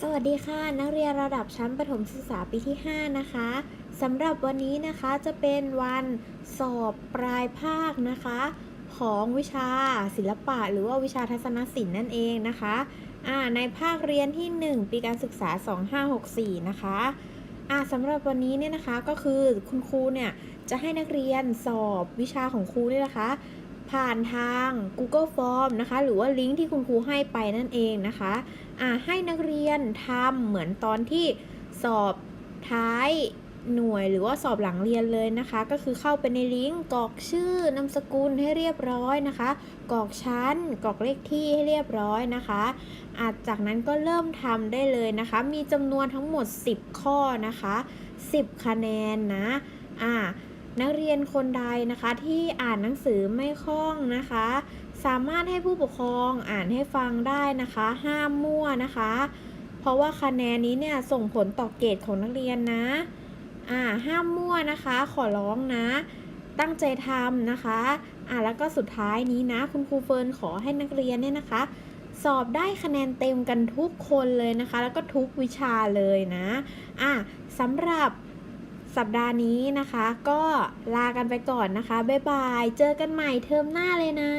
สวัสดีค่ะ นักเรียนระดับชั้นประถมศึกษาปีที่ 5 นะคะสำหรับวันนี้นะคะจะเป็นวันสอบปลายภาคนะคะ ของวิชาศิลปะ หรือว่าวิชาทัศนศิลป์นั่นเองนะคะอ่าในภาคเรียนที่ 1 ปีการศึกษา 2564 นะคะอ่าสำหรับวันนี้เนี่ยนะคะก็คือคุณครูเนี่ยจะให้นักเรียนสอบวิชาของครูเนี่ยนะคะ ผ่านทาง Google Form นะคะ หรือว่าลิงก์ที่คุณครูให้ไปนั่นเองนะคะอ่าให้นักเรียนทำเหมือนตอนที่สอบท้ายหน่วยหรือว่าสอบหลังเรียนเลยนะคะ ก็คือเข้าไปในลิงก์กรอกชื่อนามสกุลให้เรียบร้อยนะคะกรอกชั้นกรอกเลขที่ให้เรียบร้อยนะคะอาจากนั้นก็เริ่มทำได้เลยนะคะ มีจำนวนทั้งหมด 10 ข้อนะคะ 10 คะแนนนะอ่า นักเรียนคนใดนะคะที่อ่านหนังสือไม่คล่องนะคะ สามารถให้ผู้ปกครองอ่านให้ฟังได้นะคะ ห้ามมั่วนะคะ เพราะว่าคะแนนนี้เนี่ยส่งผลต่อเกรดของนักเรียนนะอ่าห้ามมั่วนะคะ ขอร้องนะ ตั้งใจทำนะคะอ่าแล้วก็สุดท้ายนี้นะ คุณครูเฟิร์นขอให้นักเรียนเนี่ยนะคะ สอบได้คะแนนเต็มกันทุกคนเลยนะคะ แล้วก็ทุกวิชาเลยนะอะสำหรับ สัปดาห์นี้นะคะ ก็ลากันไปก่อนนะคะ บ๊ายบาย เจอกันใหม่เทอมหน้าเลยนะ